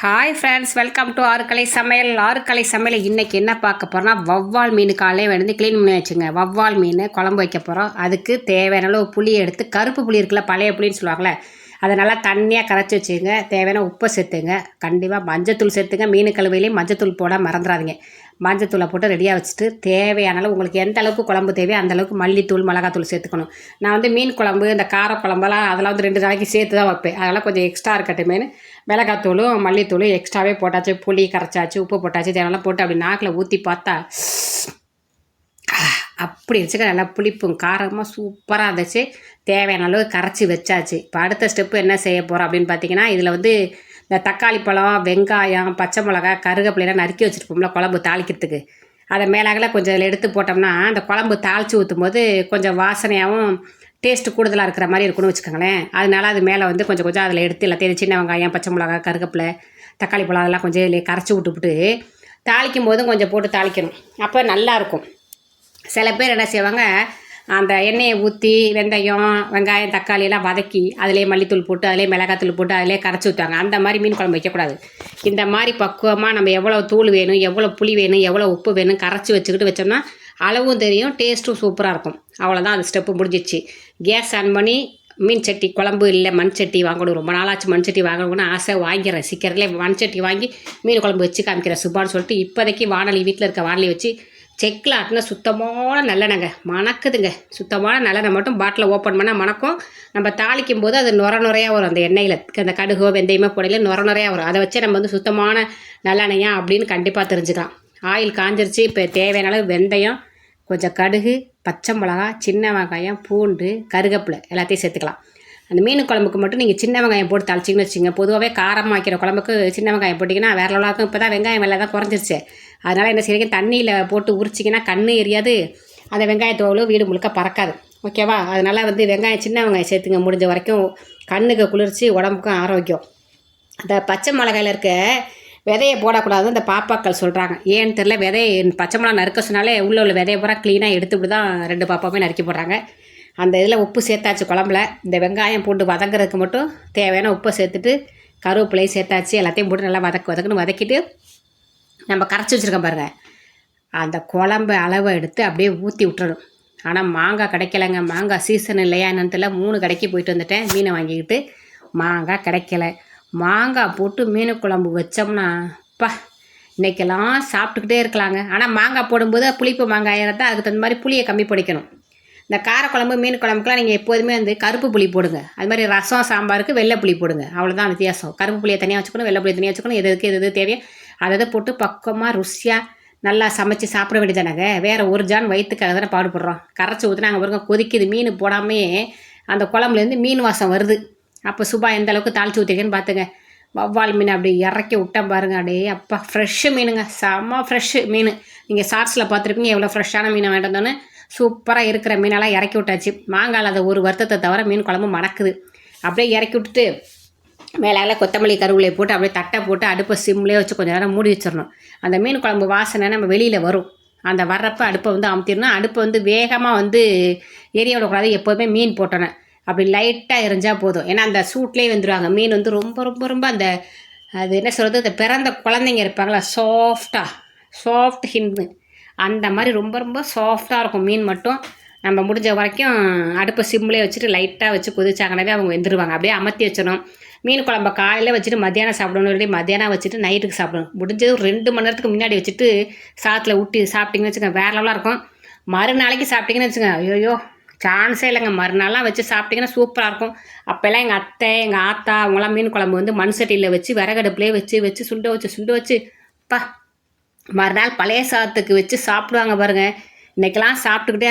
Hi friends welcome to ஆறுக்கலை சமையல். ஆறுக்கலை சமையல் இன்றைக்கி என்ன பார்க்க போகிறோம்னா வவ்வால் மீன் காலையே வந்து க்ளீன் பண்ணி வச்சுங்க. வவ்வால் மீன் குழம்பு வைக்க போகிறோம் அதுக்கு தேவையான அளவு புளி எடுத்து கருப்பு புளி இருக்குல்ல பழைய புளின்னு சொல்லுவாங்களே அதை நல்லா தண்ணியாக கரைச்சி வச்சுங்க தேவையான உப்பை சேர்த்துங்க கண்டிப்பாக மஞ்சத்தூள் சேர்த்துங்க. மீன் கழுவையிலையும் மஞ்சத்தூள் போட மறந்துடாதீங்க. மஞ்சத்தூளை போட்டு ரெடியாக வச்சுட்டு தேவையான அளவு உங்களுக்கு எந்த அளவுக்கு குழம்பு தேவையோ அந்த அளவுக்கு மல்லித்தூள் மிளகாத்தூள் சேர்த்துக்கணும். நான் வந்து மீன் குழம்பு இந்த கார குழம்பெல்லாம் அதெல்லாம் வந்து ரெண்டு நாளைக்கு சேர்த்து தான் வைப்பேன். அதெல்லாம் கொஞ்சம் எக்ஸ்ட்ரா இருக்கட்டுமேனு மிளகாத்தூளும் மல்லித்தூளும் எக்ஸ்ட்ராவே போட்டாச்சு. புளி கரைச்சாச்சு உப்பு போட்டாச்சு. தேவையெல்லாம் போட்டு அப்படி நாக்கில் ஊற்றி பார்த்தா அப்படி வச்சுக்க நல்லா புளிப்பும் காரமாக சூப்பராக இருந்துச்சு. தேவையான அளவு கரைச்சி வச்சாச்சு. இப்போ அடுத்த ஸ்டெப்பு என்ன செய்ய போகிறோம் அப்படின்னு பார்த்தீங்கன்னா இதில் வந்து இந்த தக்காளி பழம் வெங்காயம் பச்சை மிளகா கருகப்பிள்ளைலாம் நறுக்கி வச்சுருப்போம்ல குழம்பு தாளிக்கிறதுக்கு. அதை மேலாகல கொஞ்சம் இதில் எடுத்து போட்டோம்னா அந்த குழம்பு தாளித்து ஊற்றும் போது கொஞ்சம் வாசனையாகவும் டேஸ்ட்டு கூடுதலாக இருக்கிற மாதிரி இருக்குன்னு வச்சுக்கோங்களேன். அதனால அது மேலே வந்து கொஞ்சம் கொஞ்சம் அதில் எடுத்து எல்லாத்தையும் சின்ன வெங்காயம் பச்சை மிளகா கருகப்பிலை தக்காளி பழம் அதெல்லாம் கொஞ்சம் இதில் கரைச்சி விட்டுவிட்டு தாளிக்கும் போதும் கொஞ்சம் போட்டு தாளிக்கணும். அப்போ நல்லாயிருக்கும் சில பேர் என்ன செய்வாங்க அந்த எண்ணெயை ஊற்றி வெந்தயம் வெங்காயம் தக்காளி எல்லாம் வதக்கி அதிலே மல்லித்தூள் போட்டு அதிலே மிளகாத்தூள் போட்டு அதிலே கரைச்சி ஊற்றுவாங்க அந்த மாதிரி மீன் குழம்பு வைக்கக்கூடாது. இந்த மாதிரி பக்குவமாக நம்ம எவ்வளோ தூள் வேணும் எவ்வளோ புளி வேணும் எவ்வளோ உப்பு வேணும் கரைச்சி வச்சுக்கிட்டு வச்சோம்னா அளவும் தெரியும் டேஸ்ட்டும் சூப்பராக இருக்கும். அவ்வளோதான் அந்த ஸ்டெப்பு முடிஞ்சிச்சு. கேஸ் ஆன் பண்ணி மீன் சட்டி குழம்பு இல்லை மண் சட்டி வாங்கணும். ரொம்ப நாளாச்சு மண் சட்டி வாங்கணும்னு ஆசை வாங்கிடுறேன். சீக்கிரத்துலேயே மண் சட்டி வாங்கி மீன் குழம்பு வச்சு காமிக்கிறேன் சுப்பான்னு சொல்லிட்டு இப்போதைக்கு வானொலி வீட்டில் இருக்க வானொலி வச்சு செக்கில் ஆட்டின சுத்தமான நல்லெண்ணங்க மணக்குதுங்க. சுத்தமான நல்லெண்ணெய் மட்டும் பாட்டில் ஓப்பன் பண்ணால் மணக்கும். நம்ம தாளிக்கும் போது அது நுர நுறையாக வரும். அந்த எண்ணெயில் அந்த கடுகோ வெந்தயமோ போடையில் நுர நுறையாக வரும். அதை வச்சு நம்ம வந்து சுத்தமான நல்லெண்ணெயா அப்படின்னு கண்டிப்பாக தெரிஞ்சுக்கலாம். ஆயில் காஞ்சிருச்சு. இப்போ தேவையான அளவு வெந்தயம் கொஞ்சம் கடுகு பச்சை மிளகா சின்ன வெங்காயம் பூண்டு கருகப்பில் எல்லாத்தையும் சேர்த்துக்கலாம். அந்த மீன் குழம்புக்கு மட்டும் நீங்கள் சின்ன வெங்காயம் போட்டு தாளிச்சிங்கன்னு வச்சுங்க பொதுவாகவே காரமாக வைக்கிற குழம்புக்கு சின்ன வெங்காயம் போட்டிங்கன்னா வேறு லெவலாக இப்போ தான் வெங்காயம் விலை தான் குறைஞ்சிருச்சு. அதனால் என்ன செய்யுங்க தண்ணியில் போட்டு உரிச்சிங்கன்னா கண்ணு எரியாது. அந்த வெங்காயத்தோடு வீடு முழுக்க பறக்காது. ஓகேவா அதனால் வந்து வெங்காயம் சின்ன வெங்காயம் சேர்த்துங்க. முடிஞ்ச வரைக்கும் கண்ணுக்கு குளிர்ச்சி உடம்புக்கும் ஆரோக்கியம். அந்த பச்சை மிளகாயில் இருக்க விதையை போடக்கூடாதுன்னு இந்த பாப்பாக்கள் சொல்கிறாங்க ஏன்னு தெரில விதையை பச்சை மிளகா நறுக்க சொன்னாலே உள்ளே உள்ள விதையை பூரா க்ளீனாக எடுத்துவிட்டு தான் ரெண்டு பாப்பாவுமே நறுக்கி போடுறாங்க. அந்த இதில் உப்பு சேர்த்தாச்சு குழம்புல. இந்த வெங்காயம் போட்டு வதங்குறதுக்கு மட்டும் தேவையான உப்பை சேர்த்துட்டு கருவேப்பிலையும் சேர்த்தாச்சு எல்லாத்தையும் போட்டு நல்லா வதக்கு வதக்குன்னு வதக்கிட்டு நம்ம கரைச்சி வச்சுருக்கோம் பாருங்கள் அந்த குழம்பு அளவை எடுத்து அப்படியே ஊற்றி விட்டுறணும். ஆனால் மாங்காய் கிடைக்கலங்க. மாங்காய் சீசன் இல்லையா என்னன்னு தெரியல. மூணு கடைக்கு போயிட்டு வந்துட்டேன். மீனை வாங்கிக்கிட்டு மாங்காய் கிடைக்கல. மாங்காய் போட்டு மீன் குழம்பு வச்சோம்னா பா இன்றைக்கெல்லாம் சாப்பிட்டுக்கிட்டே இருக்கலாங்க. ஆனால் மாங்காய் போடும்போது புளிப்பு மாங்காய் இருந்தால் அதுக்கு தகுந்த மாதிரி புளியை கம்மி பண்ணிக்கணும். இந்த காரக்குழம்பு மீன் குழம்புக்குலாம் நீங்கள் எப்போதுமே வந்து கருப்பு புளி போடுங்க. அது மாதிரி ரசம் சாம்பாருக்கு வெள்ளை புளி போடுங்க. அவ்வளோதான் வித்தியாசம். கருப்பு புளியை தனியாக வச்சுக்கணும் வெள்ளை புளியை தனியாக வச்சுக்கணும். எது எதுக்கு எது எது தேவையோ அதை போட்டு பக்கமாக ருசியாக நல்லா சமைச்சு சாப்பிட வேண்டியதானங்க வேறு ஒரு ஜான் வயிற்றுக்காக தானே பாடுபடுறோம். கரைச்சி ஊற்றினா அங்கே பாருங்க கொதிக்குது. மீன் போடாமே அந்த குழம்புலேருந்து மீன் வாசம் வருது. அப்போ சுபா எந்த அளவுக்கு தாளிச்சு ஊற்றிருக்கேன்னு பார்த்துங்க வவ்வால் மீன் அப்படி இறக்கி விட்டேன் பாருங்க அப்படியே அப்பா ஃப்ரெஷ்ஷு மீனுங்க. செம்ம ஃப்ரெஷ்ஷு மீன். நீங்கள் ஷார்ட்ஸில் பார்த்துருப்பீங்க எவ்வளோ ஃப்ரெஷ்ஷான மீனை வேண்டாம்னு சூப்பராக இருக்கிற மீனெல்லாம் இறக்கி விட்டாச்சு. மாங்காய் அதை ஒரு வருத்தத்தை தவிர மீன் குழம்பு மணக்குது. அப்படியே இறக்கி விட்டுட்டு மேலே கொத்தமல்லி கருவேலை போட்டு அப்படியே தட்டை போட்டு அடுப்பை சிம்லேயே வச்சு கொஞ்சம் நேரம் மூடி வச்சிடணும். அந்த மீன் குழம்பு வாசனை நம்ம வெளியில் வரும். அந்த வர்றப்ப அடுப்பை வந்து அமுத்திடணும். அடுப்பை வந்து வேகமாக வந்து எரிய விடக்கூடாது எப்போதுமே மீன் போட்டோன்னே. அப்படி லைட்டாக எரிஞ்சால் போதும். ஏன்னா அந்த சூட்லேயே வந்துடுவாங்க மீன் வந்து ரொம்ப ரொம்ப ரொம்ப அந்த அது என்ன சொல்கிறது அந்த பிறந்த குழந்தைங்க இருப்பாங்களா? சாஃப்டாக சாஃப்ட் ஹிந்து அந்த மாதிரி ரொம்ப ரொம்ப சாஃப்டாக இருக்கும். மீன் மட்டும் நம்ம முடிஞ்ச வரைக்கும் அடுப்பை சிம்லேயே வச்சுட்டு லைட்டாக வச்சு கொதிச்சாங்கனாவே அவங்க வெந்துருவாங்க. அப்படியே அமர்த்தி வச்சிடணும். மீன் குழம்ப காலையில் வச்சுட்டு மத்தியானம் சாப்பிடணும். இல்லை மத்தியானம் வச்சுட்டு நைட்டுக்கு சாப்பிடணும். முடிஞ்சது ஒரு ரெண்டு மணி நேரத்துக்கு முன்னாடி வச்சுட்டு சாத்தில் ஊட்டி சாப்பிட்டிங்கன்னு வச்சுக்கோங்க. வேறு லெவலாக இருக்கும். மறுநாளைக்கு சாப்பிட்டீங்கன்னு வச்சுக்கோங்க. ஐயோ சான்ஸே இல்லைங்க. மறுநாள்லாம் வச்சு சாப்பிட்டிங்கன்னா சூப்பராக இருக்கும். அப்போல்லாம் எங்கள் அத்தை எங்கள் ஆத்தா அவங்களாம் மீன் குழம்பு வந்து மண் சட்டியில் வச்சு விறகடுப்புலேயே வச்சு வச்சு சுண்ட வச்சு சுண்ட வச்சு பா மறுநாள் பழைய சாதத்துக்கு வச்சு சாப்பிடுவாங்க பாருங்கள் இன்றைக்கெல்லாம் சாப்பிட்டுக்கிட்டே